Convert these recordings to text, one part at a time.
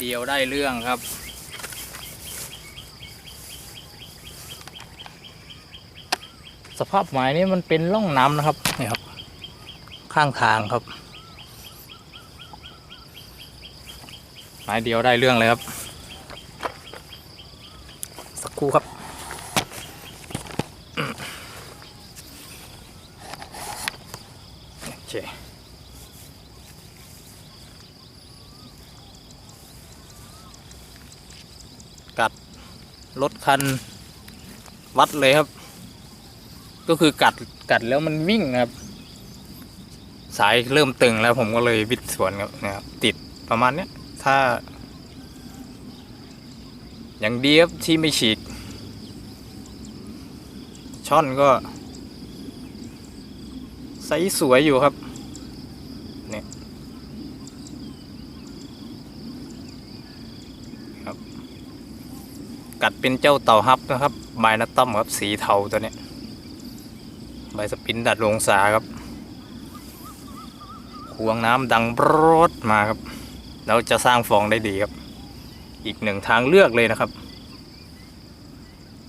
เดียวได้เรื่องครับ สภาพหมายนี้มันเป็นร่องน้ำนะครับนี่ครับ ข้างทางครับหมายเดียวได้เรื่องเลยครับ สักครู่ครับโอเค กัดรถคันวัดเลยครับ ก็คือกัดกัดแล้วมันวิ่งนะครับ สายเริ่มตึงแล้วผมก็เลยวิดสวนครับนะครับ ติดประมาณเนี้ยถ้า อย่างดีครับที่ไม่ฉีก ช่อนก็ไซส์สวยอยู่ครับเนี่ยครับ กัดเป็นเจ้าเต่าฮับนะครับใบนัตต้อมครับสีเทาตัวนี้ใบสปินดัดลงสาครับควงน้ำดังรดมาครับแล้วจะสร้างฟองได้ดีครับ อีกหนึ่งทางเลือกเลยนะครับ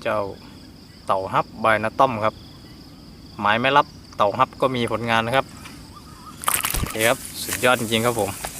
เจ้าเต่าฮับใบนัตต้อมครับ หมายไม่รับเต่าฮับก็มีผลงานนะครับโอเคครับสุดยอดจริงๆครับผม